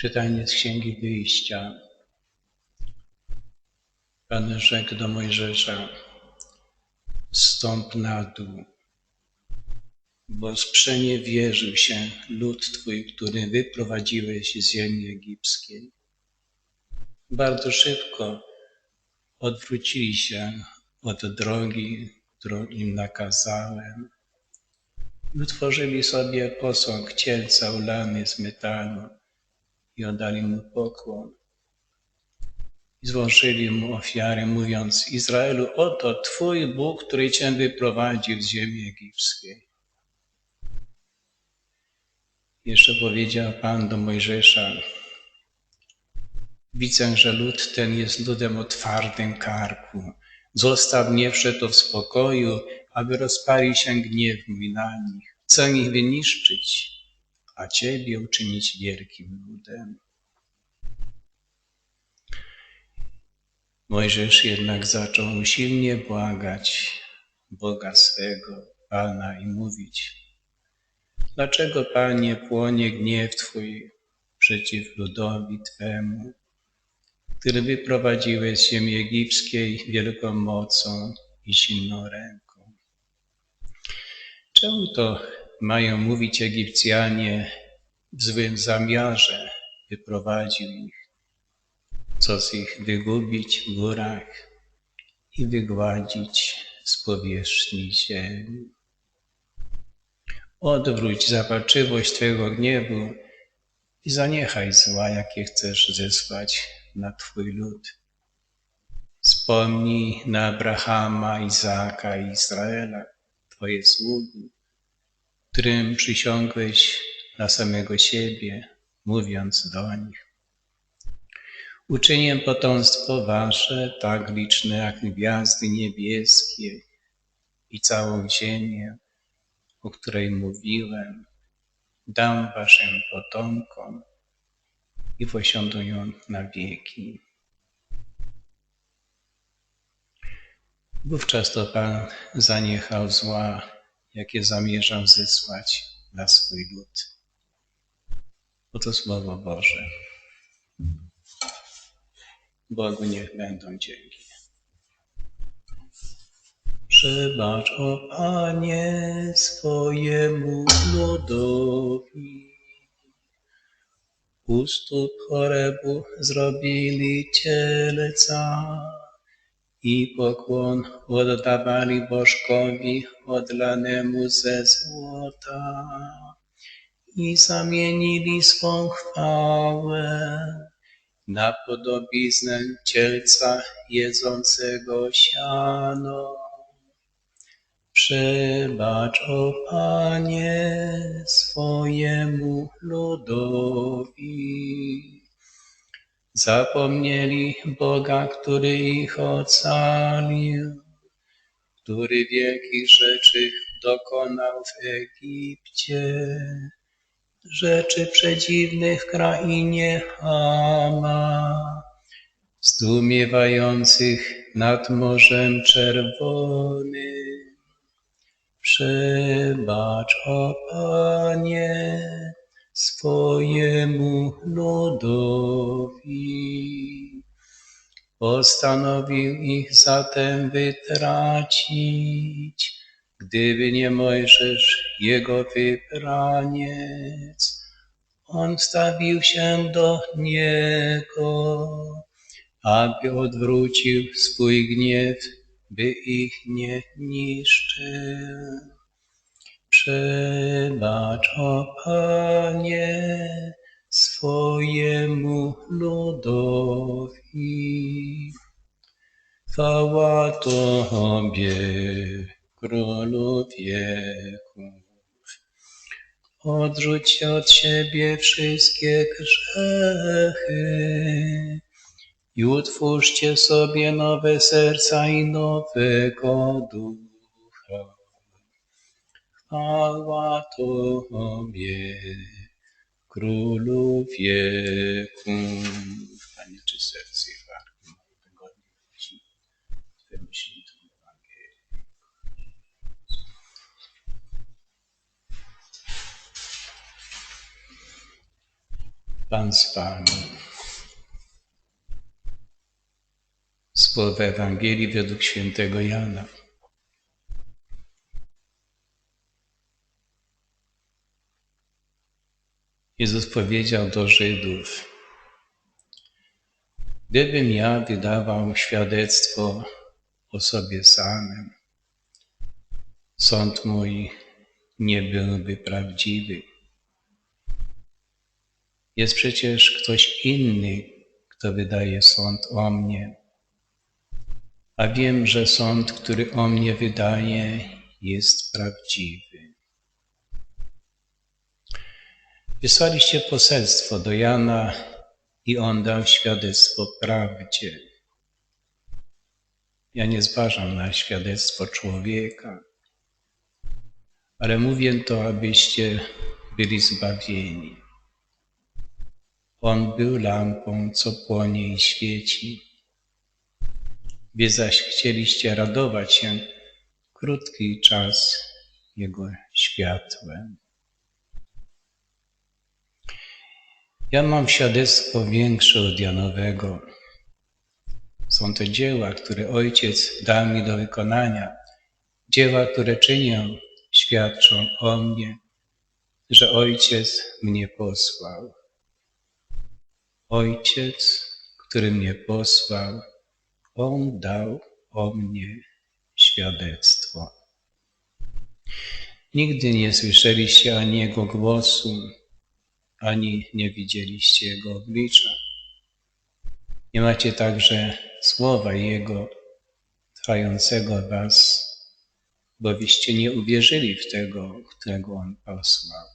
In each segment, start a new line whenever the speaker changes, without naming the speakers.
Czytanie z Księgi Wyjścia. Pan rzekł do Mojżesza, stąp na dół, bo sprzeniewierzył się lud Twój, który wyprowadziłeś z ziemi egipskiej. Bardzo szybko odwrócili się od drogi, którą im nakazałem. I utworzyli sobie posąg cielca ulany z metalu i oddali mu pokłon. I złożyli mu ofiarę, mówiąc: Izraelu, oto Twój Bóg, który Cię wyprowadził z ziemi egipskiej. Jeszcze powiedział Pan do Mojżesza: Widzę, że lud ten jest ludem o twardym karku. Zostaw mnie przeto w spokoju, aby rozpalił się gniew mój na nich. Chcę ich wyniszczyć, a Ciebie uczynić wielkim ludem. Mojżesz jednak zaczął usilnie błagać Boga swego, Pana i mówić, dlaczego, Panie, płonie gniew Twój przeciw ludowi Twemu, który wyprowadziłeś z ziemi egipskiej wielką mocą i silną ręką. Czemu to mają mówić Egipcjanie w złym zamiarze wyprowadził ich, co z ich wygubić w górach i wygładzić z powierzchni ziemi. Odwróć zapalczywość Twojego gniewu i zaniechaj zła, jakie chcesz zesłać na Twój lud. Wspomnij na Abrahama, Izaaka i Izraela, Twoje sługi, którym przysiągłeś na samego siebie, mówiąc do nich. Uczynię potomstwo wasze tak liczne jak gwiazdy niebieskie i całą ziemię, o której mówiłem, dam waszym potomkom i posiądą ją na wieki. Wówczas to Pan zaniechał zła, jakie zamierzał zesłać na swój lud. Oto Słowo Boże. Bogu niech będą dzięki. Przebacz, o Panie, swojemu ludowi. U stóp chorebu zrobili cielca i pokłon oddawali bożkowi odlanemu ze złota i zamienili swą chwałę na podobiznę cielca jedzącego siano. Przebacz, o Panie, swojemu ludowi. Zapomnieli Boga, który ich ocalił, który wielkich rzeczy dokonał w Egipcie, rzeczy przedziwnych w krainie Hama, zdumiewających nad Morzem Czerwonym. Przebacz, o Panie, swojemu ludowi. Postanowił ich zatem wytracić, gdyby nie Mojżesz, jego wybraniec. On wstawił się do niego, aby odwrócił swój gniew by ich nie niszczył. Przebacz, o Panie, swojemu ludowi. Chwała Tobie, Królu wieków. Odrzuć od siebie wszystkie grzechy i utwórzcie sobie nowe serca i nowego ducha. Chwała Tobie, Królu wieków. Panie, czy serce moje wygodnie Ci Twemu świętemu Ewangelii. Pan z Wami. Słowa Ewangelii według świętego Jana. Jezus powiedział do Żydów, gdybym ja wydawał świadectwo o sobie samym, sąd mój nie byłby prawdziwy. Jest przecież ktoś inny, kto wydaje sąd o mnie. A wiem, że sąd, który o mnie wydaje, jest prawdziwy. Wysłaliście poselstwo do Jana i on dał świadectwo prawdzie. Ja nie zważam na świadectwo człowieka, ale mówię to, abyście byli zbawieni. On był lampą, co płonie i świeci. Wy zaś chcieliście radować się krótki czas Jego światłem. Ja mam świadectwo większe od Janowego. Są to dzieła, które Ojciec dał mi do wykonania. Dzieła, które czynią, świadczą o mnie, że Ojciec mnie posłał. Ojciec, który mnie posłał, On dał o mnie świadectwo. Nigdy nie słyszeliście ani Jego głosu, ani nie widzieliście Jego oblicza. Nie macie także słowa Jego trwającego was, bo wyście nie uwierzyli w tego, którego On posłał.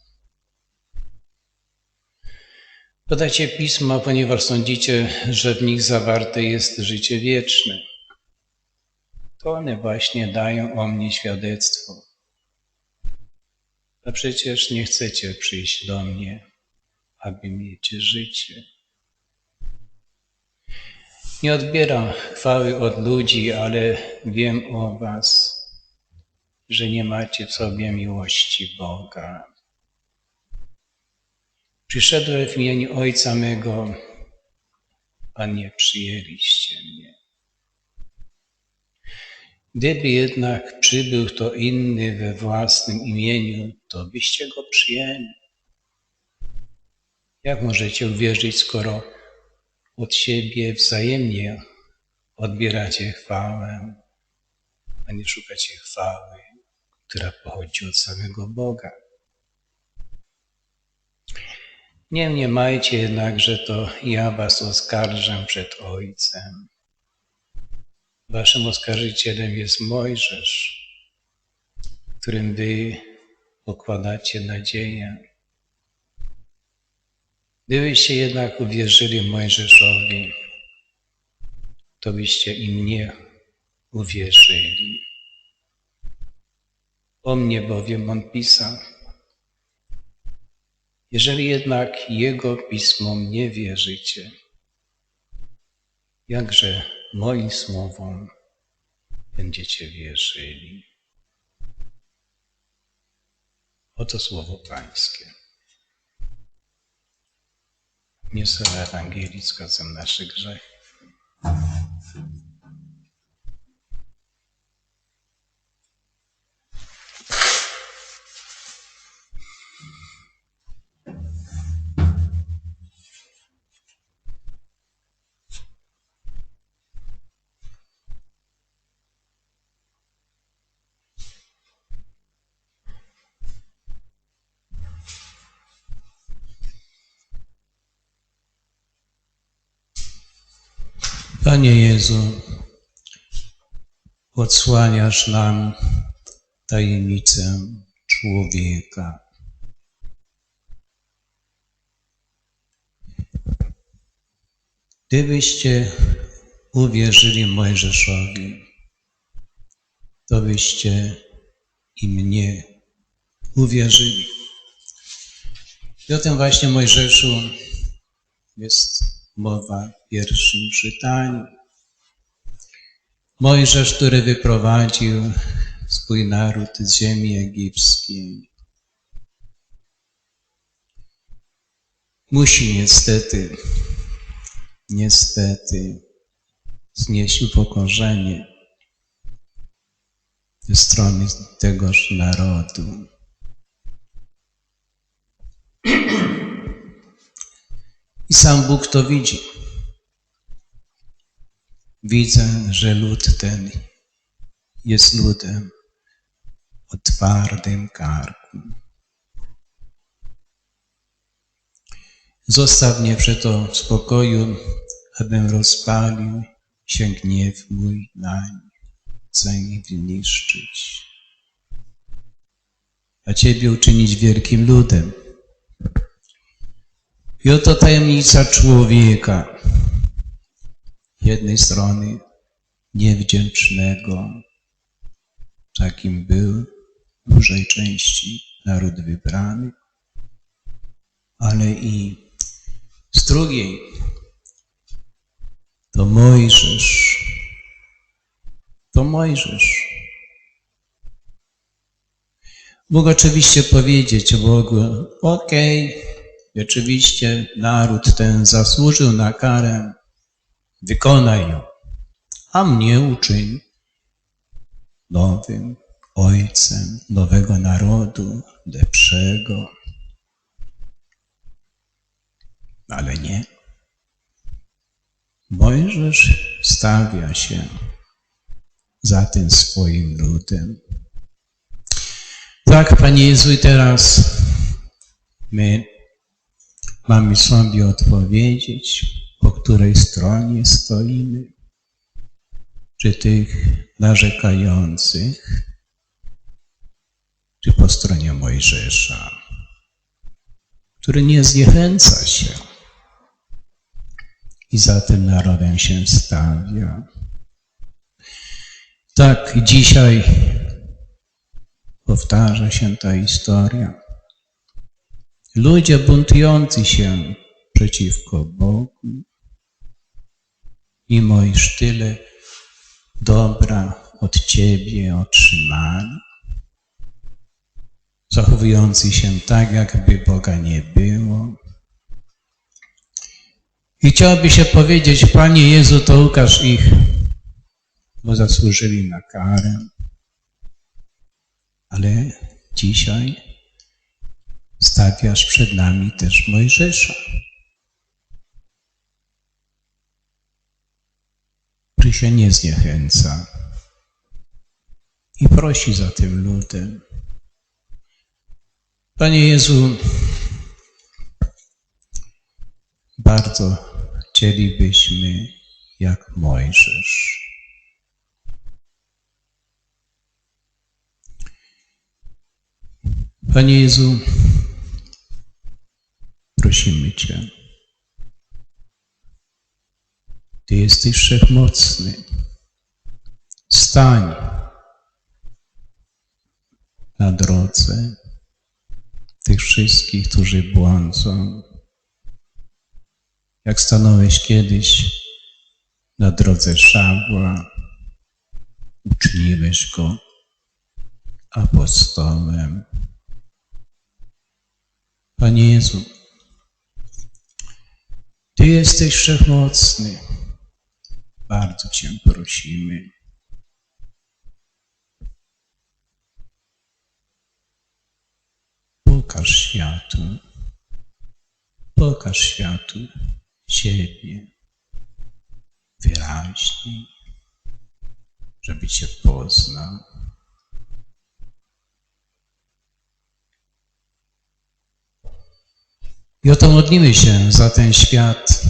Podacie pisma, ponieważ sądzicie, że w nich zawarte jest życie wieczne. To one właśnie dają o mnie świadectwo. A przecież nie chcecie przyjść do mnie, aby mieć życie. Nie odbieram chwały od ludzi, ale wiem o Was, że nie macie w sobie miłości Boga. Przyszedłem w imieniu Ojca mego, a nie przyjęliście mnie. Gdyby jednak przybył kto inny we własnym imieniu, to byście go przyjęli. Jak możecie uwierzyć, skoro od siebie wzajemnie odbieracie chwałę, a nie szukacie chwały, która pochodzi od samego Boga? Nie mniemajcie jednak, że to ja was oskarżę przed Ojcem. Waszym oskarżycielem jest Mojżesz, którym wy pokładacie nadzieję. Gdybyście jednak uwierzyli Mojżeszowi, to byście i mnie uwierzyli. O mnie bowiem on pisał. Jeżeli jednak Jego pismom nie wierzycie, jakże moim słowom będziecie wierzyli? Oto słowo Pańskie. Nie są Ewangelii zgodzą nasze grzechy. Panie Jezu, odsłaniasz nam tajemnicę człowieka. Gdybyście uwierzyli Mojżeszowi, to byście i mnie uwierzyli. I o tym właśnie Mojżeszu jest mowa pierwszym czytaniu. Mojżesz, który wyprowadził swój naród z ziemi egipskiej. musi niestety, niestety znieść upokorzenie ze strony tegoż narodu. I sam Bóg to widzi. Widzę, że lud ten jest ludem o twardym karku. Zostaw mnie przeto w spokoju, abym rozpalił się gniew mój nań, chcę ich zniszczyć. A Ciebie uczynić wielkim ludem. I oto tajemnica człowieka. Jednej strony niewdzięcznego, takim był dużej części naród wybrany, ale i z drugiej to Mojżesz, to Mojżesz. Mógł oczywiście powiedzieć Bogu, okej, okay, naród ten zasłużył na karę, wykonaj ją, a mnie uczyń nowym ojcem nowego narodu, lepszego. Ale nie. Mojżesz stawia się za tym swoim ludem. Tak, Panie Jezu, i teraz my mamy sobie odpowiedzieć, po której stronie stoimy. Czy tych narzekających, czy po stronie Mojżesza, który nie zniechęca się i za tym narodem się stawia. Tak, dzisiaj powtarza się ta historia. Ludzie buntujący się przeciwko Bogu, mimo iż tyle dobra od Ciebie otrzymali, zachowujący się tak, jakby Boga nie było. I chciałoby się powiedzieć, Panie Jezu, to ukaż ich, bo zasłużyli na karę. Ale dzisiaj stawiasz przed nami też Mojżesza. Który się nie zniechęca i prosi za tym ludem. Panie Jezu, bardzo chcielibyśmy jak Mojżesz. Panie Jezu, prosimy Cię. Ty jesteś wszechmocny. Stań na drodze tych wszystkich, którzy błądzą. Jak stanąłeś kiedyś na drodze Szabła, uczyniłeś go apostołem. Panie Jezu, Ty jesteś wszechmocny. Bardzo Cię prosimy. Pokaż światu, pokaż światu siebie wyraźniej, żeby Cię poznał. I oto modlimy się za ten świat,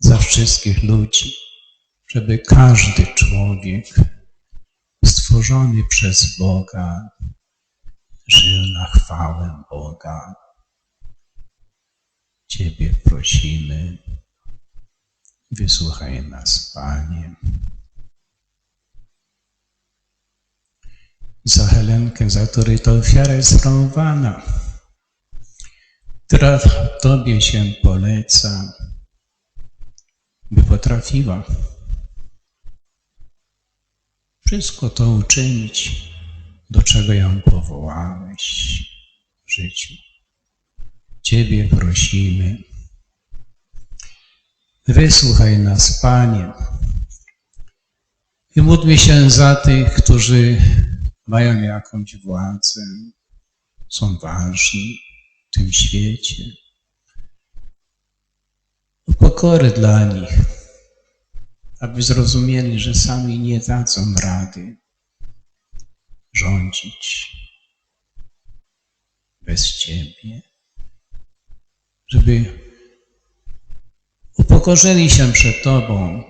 za wszystkich ludzi, żeby każdy człowiek stworzony przez Boga żył na chwałę Boga. Ciebie prosimy, wysłuchaj nas, Panie. Za Helenkę, za której to ofiara jest sprawowana, która Tobie się poleca, by potrafiła wszystko to uczynić, do czego ją powołałeś w życiu. Ciebie prosimy. Wysłuchaj nas, Panie. I módlmy się za tych, którzy mają jakąś władzę, są ważni w tym świecie. Pokory dla nich, aby zrozumieli, że sami nie dadzą rady rządzić bez Ciebie, żeby upokorzyli się przed Tobą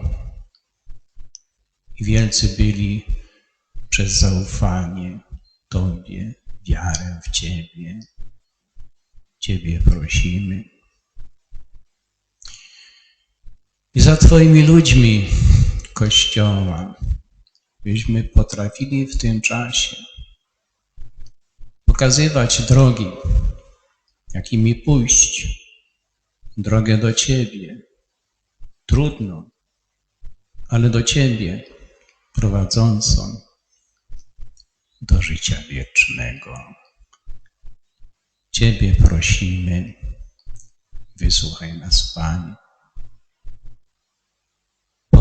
i wielcy byli przez zaufanie Tobie, wiarę w Ciebie. Ciebie prosimy. I za Twoimi ludźmi Kościoła, byśmy potrafili w tym czasie pokazywać drogi, jakimi pójść, drogę do Ciebie. Trudno, ale do Ciebie prowadzącą do życia wiecznego. Ciebie prosimy, wysłuchaj nas, Panie.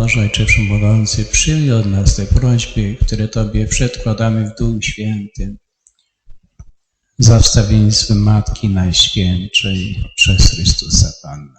Boże Ojcze Wszechmogący, przyjmij od nas te prośby, które Tobie przedkładamy w Duchu Świętym za wstawiennictwem Matki Najświętszej przez Chrystusa Pan.